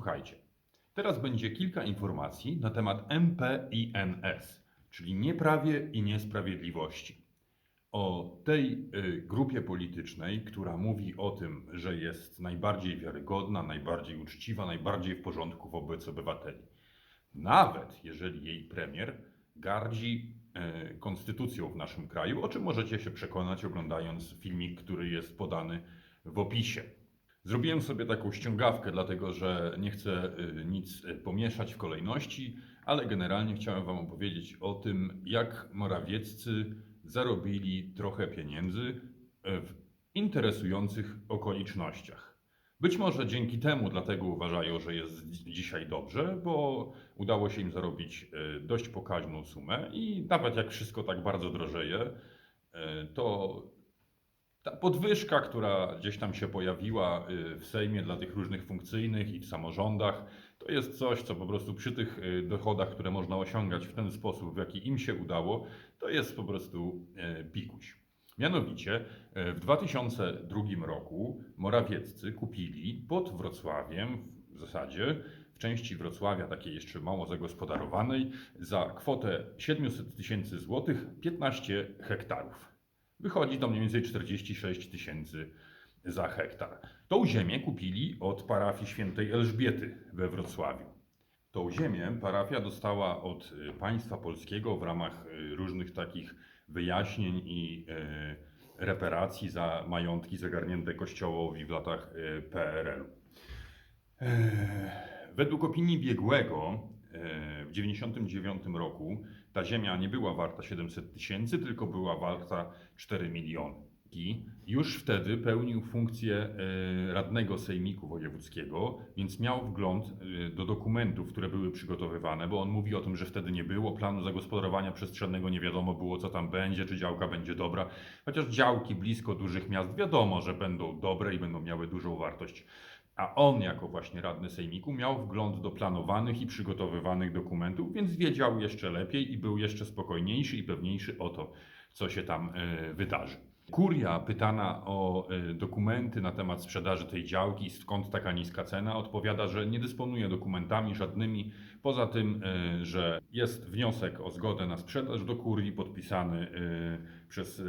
Słuchajcie, teraz będzie kilka informacji na temat MPINS, czyli nieprawie i niesprawiedliwości. O tej y, grupie politycznej, która mówi o tym, że jest najbardziej wiarygodna, najbardziej uczciwa, najbardziej w porządku wobec obywateli. Nawet jeżeli jej premier gardzi y, konstytucją w naszym kraju, o czym możecie się przekonać oglądając filmik, który jest podany w opisie. Zrobiłem sobie taką ściągawkę, dlatego że nie chcę y, nic y, pomieszać w kolejności, ale generalnie chciałem Wam opowiedzieć o tym, jak Morawieccy zarobili trochę pieniędzy y, w interesujących okolicznościach. Być może dzięki temu dlatego uważają, że jest dzi- dzisiaj dobrze, bo udało się im zarobić dość pokaźną sumę i nawet jak wszystko tak bardzo drożeje, to ta podwyżka, która gdzieś tam się pojawiła y, w Sejmie dla tych różnych funkcyjnych i w samorządach, to jest coś, co po prostu przy tych y, dochodach, które można osiągać w ten sposób, w jaki im się udało, to jest po prostu pikuś. Mianowicie y, w 2002 roku Morawieccy kupili pod Wrocławiem w zasadzie w części Wrocławia, takiej jeszcze mało zagospodarowanej, za kwotę 700 tysięcy złotych 15 hektarów. Wychodzi to mniej więcej 46 tysięcy za hektar. Tą ziemię kupili od parafii świętej Elżbiety we Wrocławiu. Tą ziemię parafia dostała od y, państwa polskiego w ramach y, różnych takich wyjaśnień i y, reparacji za majątki zagarnięte kościołowi w latach y, PRL-u. E, Według opinii biegłego e, w 1999 roku ta ziemia nie była warta 700 tysięcy, tylko była warta 4 miliony. Już wtedy pełnił funkcję e, radnego sejmiku wojewódzkiego, więc miał wgląd e, do dokumentów, które były przygotowywane, bo on mówi o tym, że wtedy nie było planu zagospodarowania przestrzennego, nie wiadomo było, co tam będzie, czy działka będzie dobra. Chociaż działki blisko dużych miast wiadomo, że będą dobre i będą miały dużą wartość. A on, jako właśnie radny sejmiku, miał wgląd do planowanych i przygotowywanych dokumentów, więc wiedział jeszcze lepiej i był jeszcze spokojniejszy i pewniejszy o to, co się tam e, wydarzy. Kuria, pytana o e, dokumenty na temat sprzedaży tej działki i skąd taka niska cena, odpowiada, że nie dysponuje dokumentami żadnymi, poza tym, e, że jest wniosek o zgodę na sprzedaż do kurii podpisany przez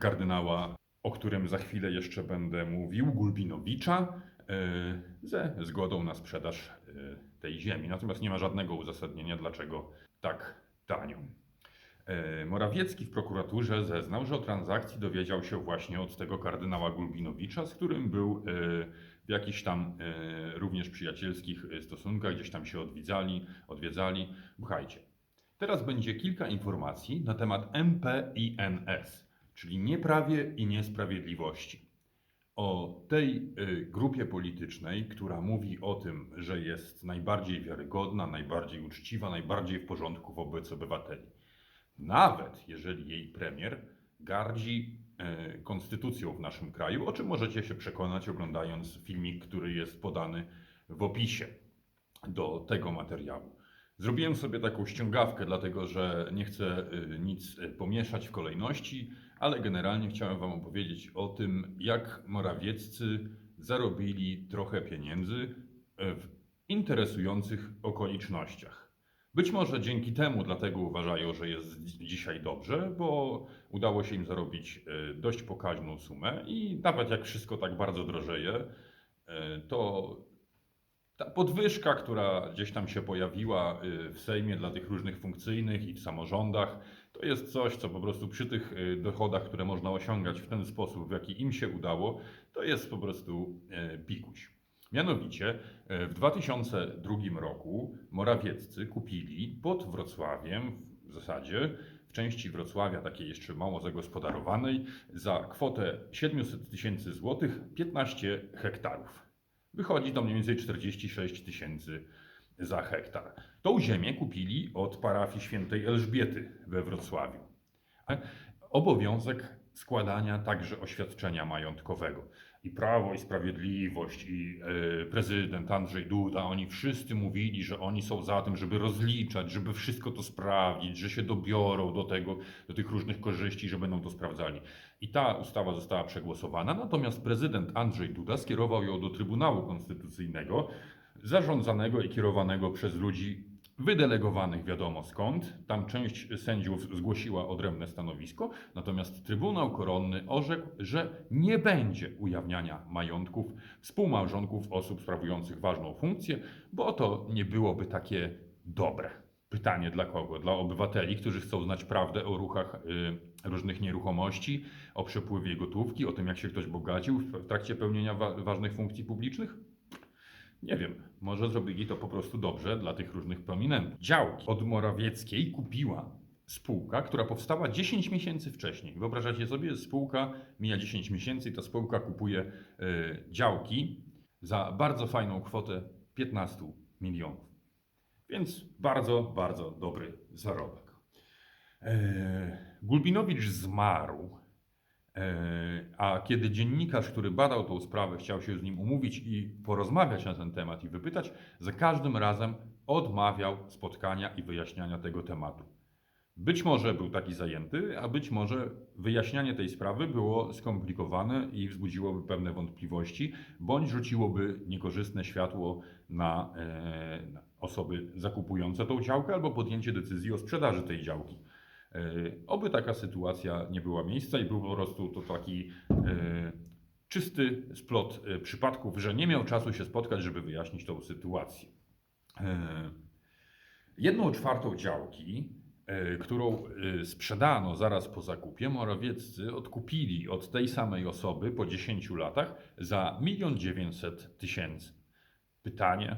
kardynała o którym za chwilę jeszcze będę mówił, Gulbinowicza, e, ze zgodą na sprzedaż e, tej ziemi. Natomiast nie ma żadnego uzasadnienia, dlaczego tak tanio. E, Morawiecki w prokuraturze zeznał, że o transakcji dowiedział się właśnie od tego kardynała Gulbinowicza, z którym był w jakichś tam również przyjacielskich stosunkach, gdzieś tam się odwiedzali, odwiedzali. Słuchajcie, teraz będzie kilka informacji na temat MPINS czyli nieprawie i niesprawiedliwości. O tej y, grupie politycznej, która mówi o tym, że jest najbardziej wiarygodna, najbardziej uczciwa, najbardziej w porządku wobec obywateli. Nawet jeżeli jej premier gardzi y, konstytucją w naszym kraju, o czym możecie się przekonać oglądając filmik, który jest podany w opisie do tego materiału. Zrobiłem sobie taką ściągawkę, dlatego że nie chcę y, nic pomieszać w kolejności, ale generalnie chciałem Wam opowiedzieć o tym, jak Morawieccy zarobili trochę pieniędzy y, w interesujących okolicznościach. Być może dzięki temu dlatego uważają, że jest dzi- dzisiaj dobrze, bo udało się im zarobić y, dość pokaźną sumę i nawet jak wszystko tak bardzo drożeje, y, to ta podwyżka, która gdzieś tam się pojawiła w Sejmie dla tych różnych funkcyjnych i w samorządach, to jest coś, co po prostu przy tych y, dochodach, które można osiągać w ten sposób, w jaki im się udało, to jest po prostu pikuś. Mianowicie y, w 2002 roku Morawieccy kupili pod Wrocławiem w zasadzie w części Wrocławia, takiej jeszcze mało zagospodarowanej, za kwotę 700 tysięcy złotych 15 hektarów. Wychodzi to mniej więcej 46 tysięcy za hektar. Tą ziemię kupili od parafii świętej Elżbiety we Wrocławiu. Obowiązek składania także oświadczenia majątkowego. I Prawo i Sprawiedliwość, i e, prezydent Andrzej Duda, oni wszyscy mówili, że oni są za tym, żeby rozliczać, żeby wszystko to sprawdzić, że się dobiorą do tego, do tych różnych korzyści, że będą to sprawdzali. I ta ustawa została przegłosowana, natomiast prezydent Andrzej Duda skierował ją do Trybunału Konstytucyjnego, zarządzanego i kierowanego przez ludzi wydelegowanych wiadomo skąd. Tam część sędziów zgłosiła odrębne stanowisko, natomiast Trybunał Koronny orzekł, że nie będzie ujawniania majątków współmałżonków osób sprawujących ważną funkcję, bo to nie byłoby takie dobre. Pytanie dla kogo? Dla obywateli, którzy chcą znać prawdę o ruchach y, różnych nieruchomości, o przepływie gotówki, o tym, jak się ktoś bogacił w trakcie pełnienia wa- ważnych funkcji publicznych? Nie wiem, może zrobili to po prostu dobrze dla tych różnych prominentów. Działki od Morawieckiej kupiła spółka, która powstała 10 miesięcy wcześniej. Wyobrażacie sobie, spółka mija 10 miesięcy i ta spółka kupuje y, działki za bardzo fajną kwotę 15 milionów. Więc bardzo, bardzo dobry zarobek. E, Gulbinowicz zmarł, a kiedy dziennikarz, który badał tą sprawę, chciał się z nim umówić i porozmawiać na ten temat i wypytać, za każdym razem odmawiał spotkania i wyjaśniania tego tematu. Być może był taki zajęty, a być może wyjaśnianie tej sprawy było skomplikowane i wzbudziłoby pewne wątpliwości, bądź rzuciłoby niekorzystne światło na, e, osoby zakupujące tą działkę albo podjęcie decyzji o sprzedaży tej działki. E, Oby taka sytuacja nie była miejsca i był po prostu to taki e, czysty splot e, przypadków, że nie miał czasu się spotkać, żeby wyjaśnić tą sytuację. Jedną czwartą działki, którą sprzedano zaraz po zakupie, Morawieccy odkupili od tej samej osoby po 10 latach za 1 900 tysięcy. Pytanie,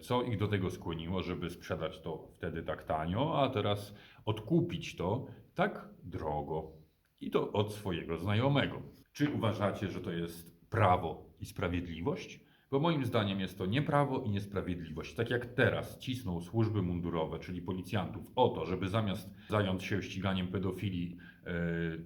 co ich do tego skłoniło, żeby sprzedać to wtedy tak tanio, a teraz odkupić to tak drogo. I to od swojego znajomego. Czy uważacie, że to jest prawo i sprawiedliwość? Bo moim zdaniem jest to nieprawo i niesprawiedliwość. Tak jak teraz cisną służby mundurowe, czyli policjantów, o to, żeby zamiast zająć się ściganiem pedofilii, e,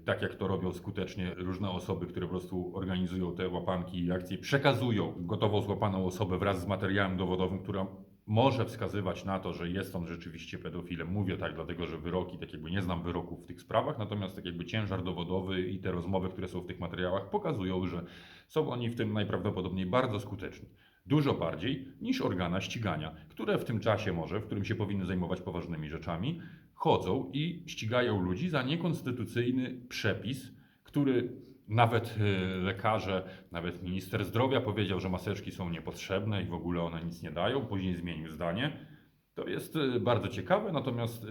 tak jak to robią skutecznie różne osoby, które po prostu organizują te łapanki i akcje, przekazują gotową złapaną osobę wraz z materiałem dowodowym, która może wskazywać na to, że jest on rzeczywiście pedofilem. Mówię tak, dlatego że wyroki, tak jakby nie znam wyroków w tych sprawach, natomiast tak jakby ciężar dowodowy i te rozmowy, które są w tych materiałach, pokazują, że są oni w tym najprawdopodobniej bardzo skuteczni. Dużo bardziej niż organa ścigania, które w tym czasie może, w którym się powinny zajmować poważnymi rzeczami, chodzą i ścigają ludzi za niekonstytucyjny przepis, który nawet e, lekarze, nawet minister zdrowia powiedział, że maseczki są niepotrzebne i w ogóle one nic nie dają, później zmienił zdanie. To jest e, bardzo ciekawe, natomiast e,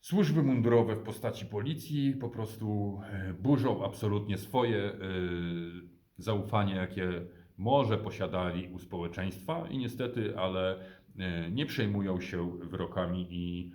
służby mundurowe w postaci policji po prostu burzą absolutnie swoje zaufanie, jakie może posiadali u społeczeństwa i niestety, ale nie przejmują się wyrokami i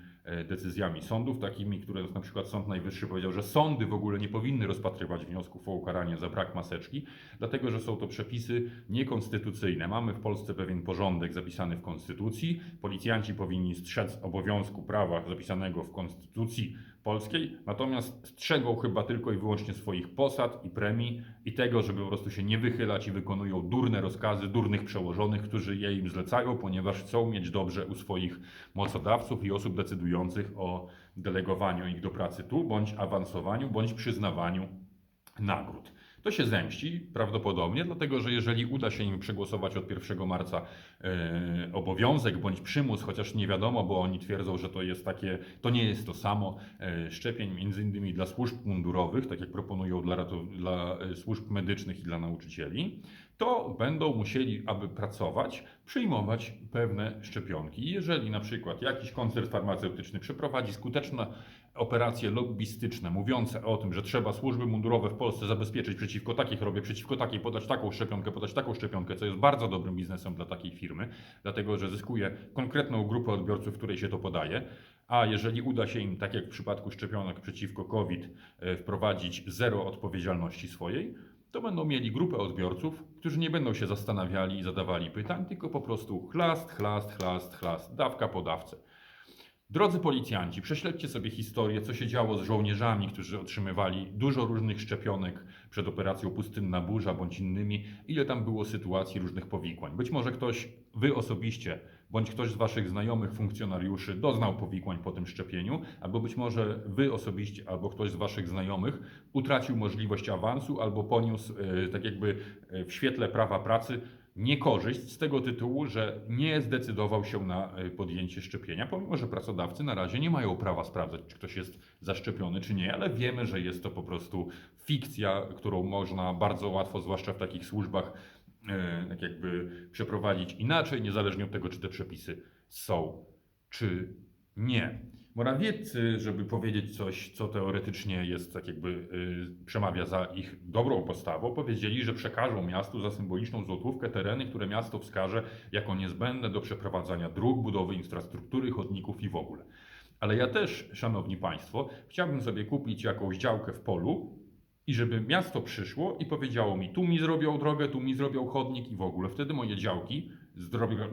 decyzjami sądów, takimi, które na przykład Sąd Najwyższy powiedział, że sądy w ogóle nie powinny rozpatrywać wniosków o ukaranie za brak maseczki, dlatego że są to przepisy niekonstytucyjne. Mamy w Polsce pewien porządek zapisany w Konstytucji. Policjanci powinni strzec obowiązku prawa zapisanego w Konstytucji polskiej, natomiast strzegą chyba tylko i wyłącznie swoich posad i premii i tego, żeby po prostu się nie wychylać i wykonują durne rozkazy durnych przełożonych, którzy je im zlecają, ponieważ chcą mieć dobrze u swoich mocodawców i osób decydujących o delegowaniu ich do pracy tu, bądź awansowaniu, bądź przyznawaniu nagród. To się zemści prawdopodobnie, dlatego że jeżeli uda się im przegłosować od 1 marca e, obowiązek bądź przymus, chociaż nie wiadomo, bo oni twierdzą, że to jest takie, to nie jest to samo e, szczepień między innymi dla służb mundurowych, tak jak proponują dla, dla e, służb medycznych i dla nauczycieli, to będą musieli, aby pracować, przyjmować pewne szczepionki. Jeżeli na przykład jakiś koncern farmaceutyczny przeprowadzi skuteczne operacje lobbystyczne mówiące o tym, że trzeba służby mundurowe w Polsce zabezpieczyć przeciwko takiej chorobie, przeciwko takiej, podać taką szczepionkę, podać taką szczepionkę, co jest bardzo dobrym biznesem dla takiej firmy, dlatego że zyskuje konkretną grupę odbiorców, której się to podaje. A jeżeli uda się im, tak jak w przypadku szczepionek przeciwko COVID, e, wprowadzić zero odpowiedzialności swojej, to będą mieli grupę odbiorców, którzy nie będą się zastanawiali i zadawali pytań, tylko po prostu chlast, chlast, chlast, chlast, dawka po dawce. Drodzy policjanci, prześledźcie sobie historię, co się działo z żołnierzami, którzy otrzymywali dużo różnych szczepionek przed operacją Pustynna Burza bądź innymi, ile tam było sytuacji różnych powikłań. Być może ktoś, wy osobiście, bądź ktoś z waszych znajomych funkcjonariuszy doznał powikłań po tym szczepieniu, albo być może wy osobiście, albo ktoś z waszych znajomych utracił możliwość awansu, albo poniósł, e, tak jakby e, w świetle prawa pracy, niekorzyść z tego tytułu, że nie zdecydował się na y, podjęcie szczepienia, pomimo że pracodawcy na razie nie mają prawa sprawdzać, czy ktoś jest zaszczepiony, czy nie, ale wiemy, że jest to po prostu fikcja, którą można bardzo łatwo, zwłaszcza w takich służbach, tak jakby przeprowadzić inaczej, niezależnie od tego, czy te przepisy są, czy nie. Morawieccy, żeby powiedzieć coś, co teoretycznie jest tak jakby y, przemawia za ich dobrą postawą, powiedzieli, że przekażą miastu za symboliczną złotówkę tereny, które miasto wskaże jako niezbędne do przeprowadzania dróg, budowy infrastruktury, chodników i w ogóle. Ale ja też, szanowni państwo, chciałbym sobie kupić jakąś działkę w polu i żeby miasto przyszło i powiedziało mi, tu mi zrobią drogę, tu mi zrobią chodnik i w ogóle. Wtedy moje działki z,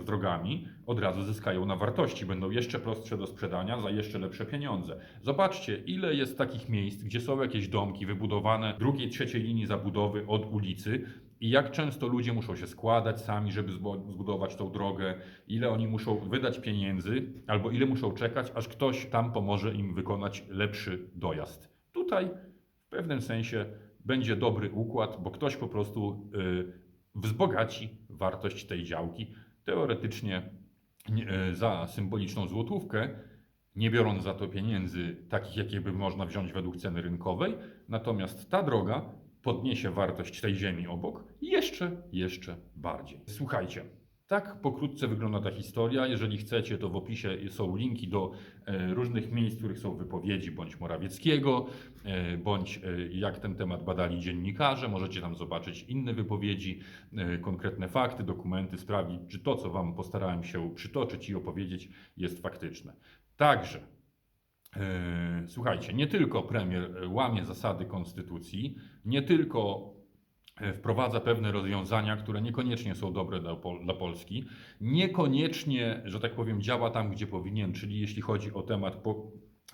z drogami od razu zyskają na wartości, będą jeszcze prostsze do sprzedania za jeszcze lepsze pieniądze. Zobaczcie, ile jest takich miejsc, gdzie są jakieś domki wybudowane drugiej, trzeciej linii zabudowy od ulicy i jak często ludzie muszą się składać sami, żeby zbudować tą drogę, ile oni muszą wydać pieniędzy, albo ile muszą czekać, aż ktoś tam pomoże im wykonać lepszy dojazd. Tutaj pewnym sensie będzie dobry układ, bo ktoś po prostu y, wzbogaci wartość tej działki. Teoretycznie nie- y, za symboliczną złotówkę, nie biorąc za to pieniędzy takich, jakie by można wziąć według ceny rynkowej, natomiast ta droga podniesie wartość tej ziemi obok jeszcze, jeszcze bardziej. Słuchajcie, tak pokrótce wygląda ta historia. Jeżeli chcecie, to w opisie są linki do e, różnych miejsc, w których są wypowiedzi bądź Morawieckiego, e, bądź e, jak ten temat badali dziennikarze. Możecie tam zobaczyć inne wypowiedzi, konkretne fakty, dokumenty, sprawdzić, czy to, co Wam postarałem się przytoczyć i opowiedzieć, jest faktyczne. Także Słuchajcie, nie tylko premier łamie zasady konstytucji, nie tylko wprowadza pewne rozwiązania, które niekoniecznie są dobre dla, Pol- dla Polski, niekoniecznie, że tak powiem, działa tam, gdzie powinien, czyli jeśli chodzi o temat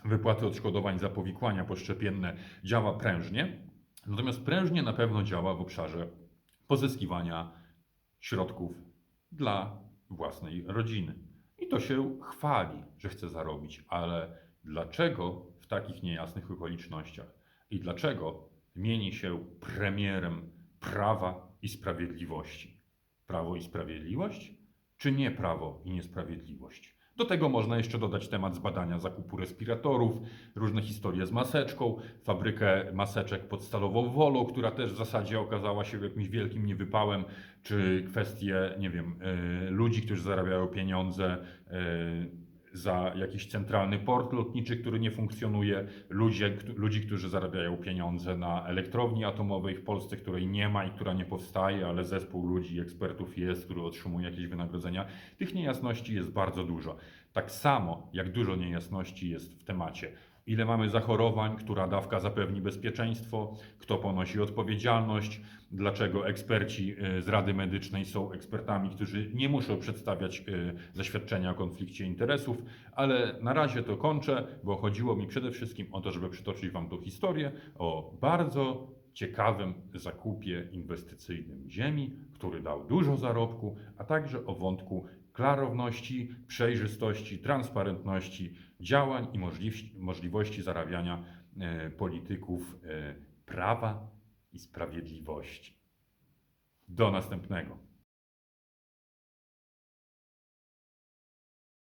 wypłaty odszkodowań za powikłania poszczepienne, działa prężnie, natomiast prężnie na pewno działa w obszarze pozyskiwania środków dla własnej rodziny. I to się chwali, że chce zarobić, ale dlaczego w takich niejasnych okolicznościach i dlaczego mieni się premierem prawa i sprawiedliwości? Prawo i sprawiedliwość, czy nie prawo i niesprawiedliwość? Do tego można jeszcze dodać temat zbadania zakupu respiratorów, różne historie z maseczką, fabrykę maseczek pod Stalową Wolą, która też w zasadzie okazała się jakimś wielkim niewypałem, czy kwestie, nie wiem, y, ludzi, którzy zarabiają pieniądze y, za jakiś centralny port lotniczy, który nie funkcjonuje, ludzie, ludzi, którzy zarabiają pieniądze na elektrowni atomowej w Polsce, której nie ma i która nie powstaje, ale zespół ludzi, ekspertów jest, który otrzymuje jakieś wynagrodzenia. Tych niejasności jest bardzo dużo. Tak samo jak dużo niejasności jest w temacie ile mamy zachorowań, która dawka zapewni bezpieczeństwo, kto ponosi odpowiedzialność, dlaczego eksperci y, z Rady Medycznej są ekspertami, którzy nie muszą przedstawiać y, zaświadczenia o konflikcie interesów, ale na razie to kończę, bo chodziło mi przede wszystkim o to, żeby przytoczyć Wam tą historię o bardzo ciekawym zakupie inwestycyjnym ziemi, który dał dużo zarobku, a także o wątku klarowności, przejrzystości, transparentności działań i możliwości, zarabiania e, polityków e, prawa i sprawiedliwości. Do następnego.